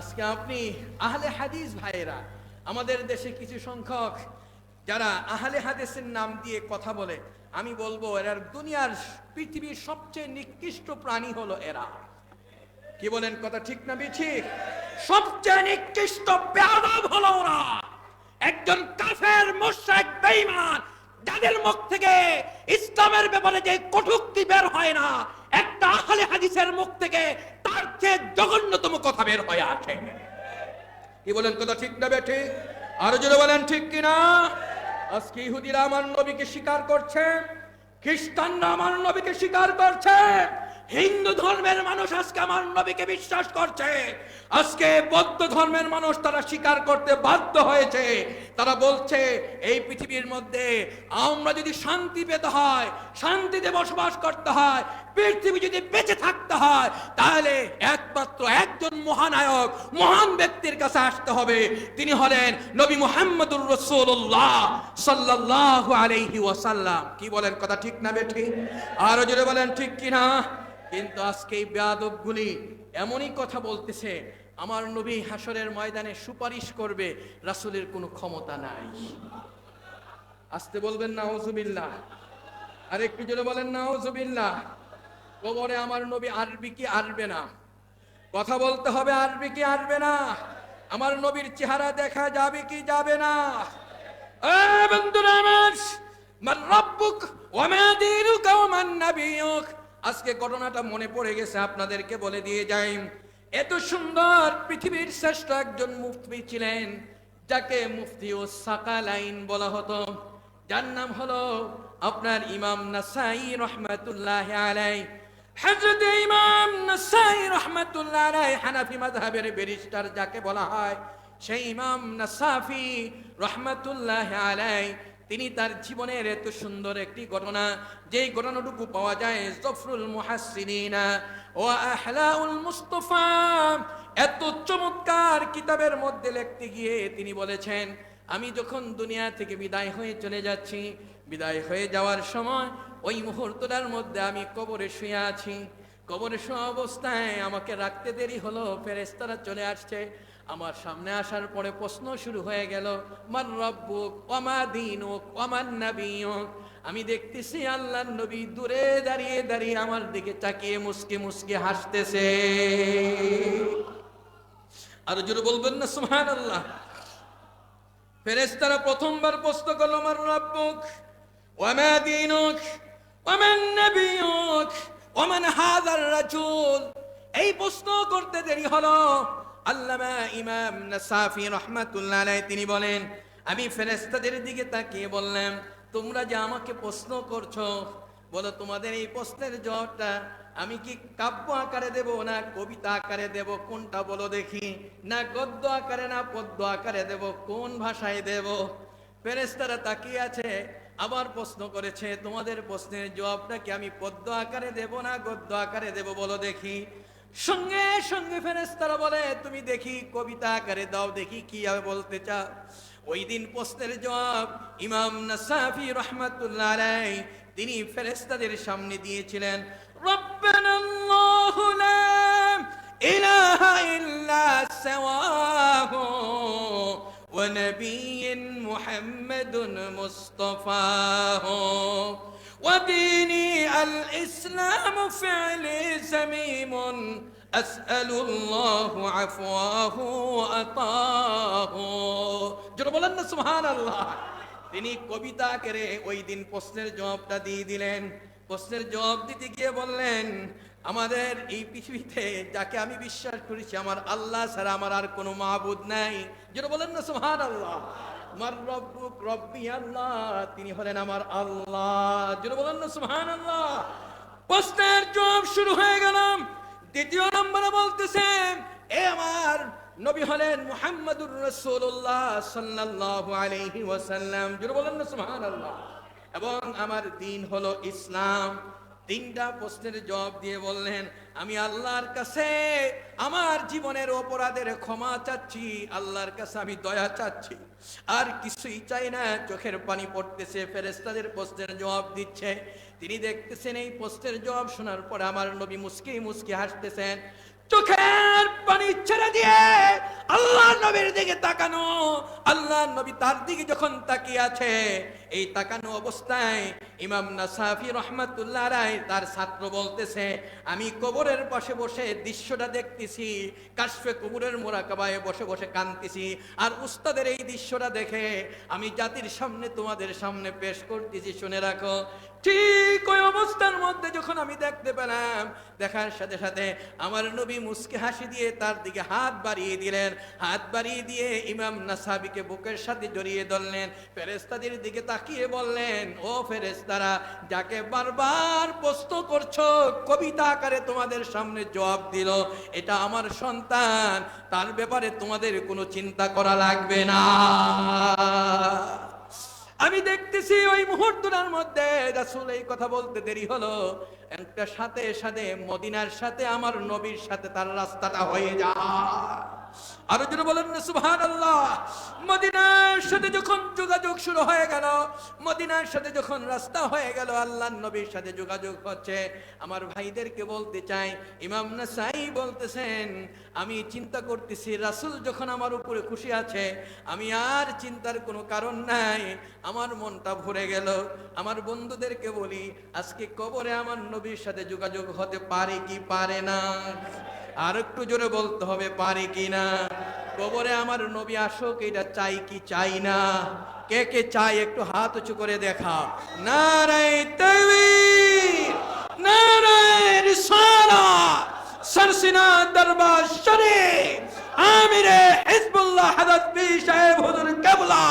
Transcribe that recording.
আজকে আপনি আহলে হাদিস ভাইয়েরা, আমাদের দেশে কিছু সংখ্যক যারা আহলে হাদিসের নাম দিয়ে কথা বলে, আমি বলব এরা দুনিয়ার পৃথিবীর সবচেয়ে নিকৃষ্ট প্রাণী হলো এরা। কি বলেন কথা ঠিক না ঠিক সবচেয়ে নিকৃষ্ট বেয়াদব হলো ওরা। একজন কাফের, মুশরিক, বেঈমান, যাদের মুখ থেকে ইসলামের ব্যাপারে যে কটুক্তি বের হয় না, একটা আহলে হাদিসের মুখ থেকে তার চেয়ে জঘন্যতম কথা বের হয়ে আসে। কি বলেন কথা ঠিক না বেঠে? আরও জোরে বলেন ঠিক কিনা? আজকে ইহুদিরা আমার নবীকে স্বীকার করছে? খ্রিস্টানরা আমার নবীকে স্বীকার করছে? হিন্দু ধর্মের মানুষ আজকে আমার নবীকে বিশ্বাস করছে। আজকে বৌদ্ধ ধর্মের মানুষ তারা স্বীকার করতে বাধ্য হয়েছে। তারা বলছে, এই পৃথিবীর মধ্যে আমরা যদি শান্তি পেতে হয়, শান্তিতে বসবাস করতে হয়, পৃথিবী যদি বেঁচে থাকতে হয়, তাহলে একমাত্র একজন মহানায়ক, মহান ব্যক্তির কাছে আসতে হবে। তিনি হলেন নবী মুহাম্মদুর রসুল্লাহ সাল্লাল্লাহু আলাইহি ওয়াসাল্লাম। কি বলেন কথা ঠিক না বেঠি আরও জোরে বলেন, ঠিক কিনা? কিন্তু আজকে এই বেয়াদবগুলি এমনই কথা বলতেছে, আমার নবী হাসরের ময়দানে সুপারিশ করবে, রাসুলের কোনো ক্ষমতা নাই। আসতে বলবেন না ওজুবিল্লাহ আর একটু জোরে বলেন না ওজুবিল্লাহ কবরে আমার নবী আরবি কি আসবে না? কথা বলতে হবে, আরবি কি আসবে না? আমার নবীর চেহারা দেখা যাবে কি যাবে না? বন্ধুরা আমার, মান রব্বুক ওয়া মা দীনুকা ওয়া মান নাবিয়ুক। আজকে ঘটনাটা মনে পড়ে গেছে, আপনাদেরকে বলে দিয়ে যাই। এত সুন্দর পৃথিবীর শ্রেষ্ঠ একজন মুফতি ছিলেন, যাকে মুফতি ও সাকালাইন বলা হতো। যার নাম হলো আপনার ইমাম নাসাই রহমাতুল্লাহ আলাই হযরত ইমাম নাসাই রহমাতুল্লাহ আলাই হানাফি মাযহাবের ব্যারিস্টার যাকে বলা হয়, সেই ইমাম নাসাফি রহমাতুল্লাহ আলাই তিনি তার জীবনের এত সুন্দর একটি ঘটনা, যেই ঘটনাটুকু পাওয়া যায়, জফরুল মুহাসসিনিনা, ও আহলাউল মুস্তফা এত চমৎকার কিতাবের মধ্যে লিখতে গিয়ে তিনি বলেছেন, আমি যখন দুনিয়া থেকে বিদায় হয়ে চলে যাচ্ছি, বিদায় হয়ে যাওয়ার সময় ওই মুহূর্তটার মধ্যে আমি কবরে শুয়ে আছি। কবরে শোয়া অবস্থায় আমাকে রাখতে দেরি হলো ফেরেস্তারা চলে আসছে। আমার সামনে আসার পরে প্রশ্ন শুরু হয়ে গেল মার রব্বুক ওমা দিনুক ওমান নাবিয়ুক? আমি দেখতেছি আল্লাহর নবী দূরে দাঁড়িয়ে দাঁড়িয়ে আমার দিকে তাকিয়ে মুসকে মুসকে হাসতেছে। আর জোরে বলবেন না, সুবহানাল্লাহ। ফেরেস্তারা প্রথমবার প্রশ্ন করল আমার রব্বুক ওমা দিনুক ওমান নাবিয়ুক ওমান হাযার রাজুল? এই প্রশ্ন করতে দেরি হলো। আল্লামা ইমাম নাসাফি রহমাতুল্লাহ আলাইহি, তিনি বলেন, আমি ফেরেশতাদের দিকে তাকিয়ে বললাম, তোমরা যে আমাকে প্রশ্ন করছ, বলো তোমাদের এই প্রশ্নের জবাবটা আমি কি কাব্য আকারে দেব না কবিতা আকারে দেব? কোনটা বলো দেখি? না গদ্য আকারে, না পদ্য আকারে দেব? কোন ভাষায় দেব? ফেরেশতারা তাকিয়ে আছে, আবার প্রশ্ন করেছে, তোমাদের প্রশ্নের জবাবটা কি আমি পদ্য আকারে দেব না গদ্য আকারে দেব? বলো দেখি। সঙ্গে সঙ্গে ফেরেস্তারা বলে, তুমি দেখি কবিতা আকারে দাও, দেখি কি বলতে চাও? ওই দিন প্রশ্নের জবাব ইমাম নাসাফি রহমাতুল্লাহ আলাই তিনি ফেরেস্তাদের সামনে দিয়েছিলেন, রব্বানাল্লাহু লা ইলাহা ইল্লা সাওয়াহু মুহাম্মাদুন وديني الإسلام فعلي سميم أسأل الله عفواه وأطاه জোরে বলেন না সুবহান আল্লাহ তিনি কবিতা করে ওই দিন প্রশ্নের জবাবটা দিয়ে দিলেন প্রশ্নের জবাব দিতে গিয়ে বললেন আমাদের এই পৃথিবীতে যাকে আমি বিশ্বাস করেছি আমার আল্লাহ ছাড়া আমার আর কোনো মাহবুদ নাই যেটা বলেন না সুহান আল্লাহ আমার রব্বুক, রব্বি আল্লাহ, তিনি হলেন আমার আল্লাহ। যেটা বলেন না সুহান আল্লাহ প্রশ্নের জবাব শুরু হয়ে গেলাম। দ্বিতীয় নম্বরে বলতেছে এ আমার নবী হলেন মুহাম্মদুর রাসূলুল্লাহ সাল্লাল্লাহু আলাইহি ওয়াসাল্লাম। যেটা বলেন না, সুবহানাল্লাহ। এবং আমার দিন হলো ইসলাম। তিনটা প্রশ্নের জবাব দিয়ে বললেন, আমি আল্লাহর কাছে আমার জীবনের অপরাধের ক্ষমা চাচ্ছি, আল্লাহর কাছে আমি দয়া চাচ্ছি। আর কিছুই চাই না, চোখের পানি পড়তেছে ফেরেস্তাদের প্রশ্নের জবাব দিচ্ছে। তিনি দেখতেছেন এই প্রশ্নের জবাব শোনার পর আমার নবী মুস্কি মুস্কি হাসতেছেন চোখের পানি ছেড়ে দিয়ে আল্লাহ নবীর দিকে তাকানো। আল্লাহ নবী তার দিকে যখন তাকিয়ে আছে, এই তাকানো অবস্থায় ইমাম নাসাফি রহমাতুল্লাহ রায় তার ছাত্র বলতেছে, আমি কবরের পাশে বসে দৃশ্যটা দেখতেছি, কাশফে কবরের মোরাকাবায় বসে বসে কানতেছি আর উস্তাদের এই দৃশ্যটা দেখে আমি জাতির সামনে তোমাদের সামনে পেশ করতেছি, শুনে রাখো। ঠিক ওই অবস্থার মধ্যে যখন আমি দেখতে পেলাম, দেখার সাথে সাথে আমার নবী মুসকে হাসি দিয়ে তার দিকে হাত বাড়িয়ে দিলেন। হাত বাড়িয়ে দিয়ে ইমাম নাসাবিকে বুকের সাথে জড়িয়ে ধরলেন। ফেরেস্তাদের দিকে তাকিয়ে বললেন, ও ফেরেস্তারা যাকে বারবার প্রশ্ন করছ, কবিতা আকারে তোমাদের সামনে জবাব দিল, এটা আমার সন্তান, তার ব্যাপারে তোমাদের কোনো চিন্তা করা লাগবে না। আমি দেখতেছি ওই মুহূর্তটার মধ্যে রাসুল এই কথা বলতে দেরি হলো। একটা সাথে সাথে মদিনার সাথে আমার নবীর সাথে তার রাস্তাটা হয়ে যায়। আরও যদি বলেন না, সুবহানাল্লাহ। মদিনার সাথে যখন যোগাযোগ শুরু হয়ে গেল, মদিনার সাথে যখন রাস্তা হয়ে গেল, আল্লাহর নবীর সাথে যোগাযোগ হচ্ছে। আমার ভাইদেরকে বলতে চাই, ইমাম নাসাই বলতেছেন, আমি চিন্তা করতেছি, রাসূল যখন আমার উপরে খুশি আছে, আমি আর চিন্তার কোনো কারণ নাই। আমার মনটা ভরে গেল। আমার বন্ধুদেরকে বলি, আজকে কবরে আমার নবীর সাথে যোগাযোগ হতে পারে কি পারে না? আর একটু জোরে বলতে হবে, পারে কি না? কবরে আমার নবী আসুক, এটা চাই কি চাই না? কে কে চাই একটু হাত উঁচু করে দেখা। নারায় তাকবীর নারায় রিসালাত, সরসিনা দরবার শরীফ, আমিরে হিজবুল্লাহ হযরত পীর সাহেব হুজুর কেবলা।